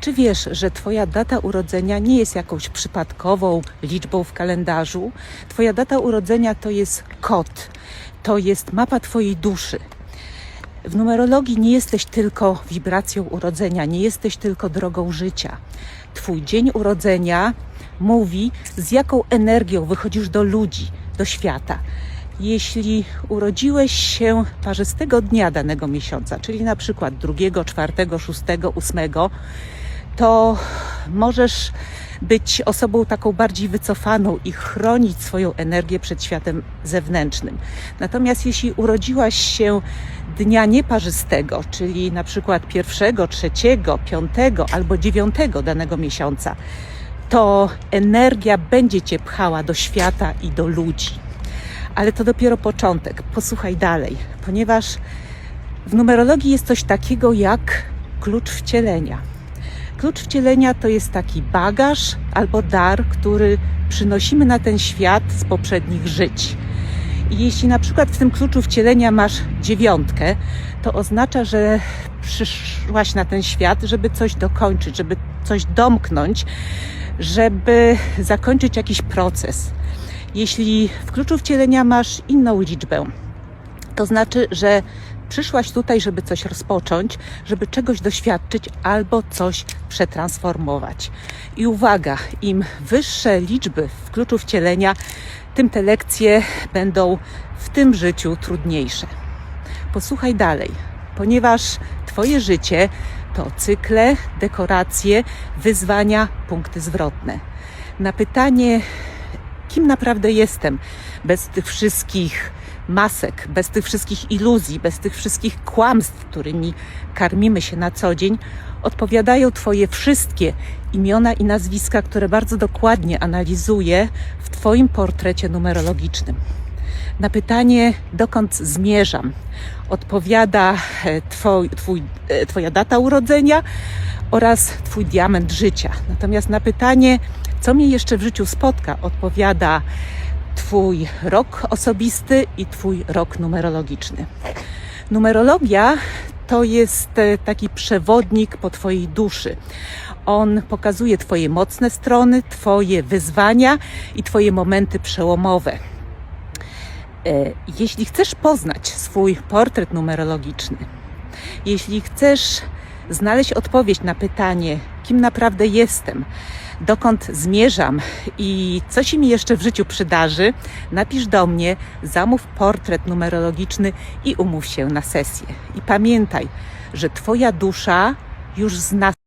Czy wiesz, że Twoja data urodzenia nie jest jakąś przypadkową liczbą w kalendarzu? Twoja data urodzenia to jest kod, to jest mapa Twojej duszy. W numerologii nie jesteś tylko wibracją urodzenia, nie jesteś tylko drogą życia. Twój dzień urodzenia mówi, z jaką energią wychodzisz do ludzi, do świata. Jeśli urodziłeś się parzystego dnia danego miesiąca, czyli na przykład 2, 4, 6, 8, to możesz być osobą taką bardziej wycofaną i chronić swoją energię przed światem zewnętrznym. Natomiast jeśli urodziłaś się dnia nieparzystego, czyli na przykład pierwszego, trzeciego, piątego albo dziewiątego danego miesiąca, to energia będzie cię pchała do świata i do ludzi. Ale to dopiero początek. Posłuchaj dalej, ponieważ w numerologii jest coś takiego jak klucz wcielenia. Klucz wcielenia to jest taki bagaż albo dar, który przynosimy na ten świat z poprzednich żyć. I jeśli na przykład w tym kluczu wcielenia masz dziewiątkę, to oznacza, że przyszłaś na ten świat, żeby coś dokończyć, żeby coś domknąć, żeby zakończyć jakiś proces. Jeśli w kluczu wcielenia masz inną liczbę, to znaczy, że przyszłaś tutaj, żeby coś rozpocząć, żeby czegoś doświadczyć albo coś przetransformować. I uwaga, im wyższe liczby w kluczu wcielenia, tym te lekcje będą w tym życiu trudniejsze. Posłuchaj dalej, ponieważ Twoje życie to cykle, dekoracje, wyzwania, punkty zwrotne. Na pytanie, kim naprawdę jestem, bez tych wszystkich masek, bez tych wszystkich iluzji, bez tych wszystkich kłamstw, którymi karmimy się na co dzień, odpowiadają Twoje wszystkie imiona i nazwiska, które bardzo dokładnie analizuję w Twoim portrecie numerologicznym. Na pytanie, dokąd zmierzam, odpowiada e, twoj, twój, e, Twoja data urodzenia oraz Twój diament życia. Natomiast na pytanie, co mnie jeszcze w życiu spotka, odpowiada Twój rok osobisty i Twój rok numerologiczny. Numerologia to jest e, taki przewodnik po Twojej duszy. On pokazuje Twoje mocne strony, Twoje wyzwania i Twoje momenty przełomowe. E, Jeśli chcesz poznać swój portret numerologiczny, jeśli chcesz znaleźć odpowiedź na pytanie, kim naprawdę jestem, dokąd zmierzam i co się mi jeszcze w życiu przydarzy, napisz do mnie, zamów portret numerologiczny i umów się na sesję. I pamiętaj, że Twoja dusza już zna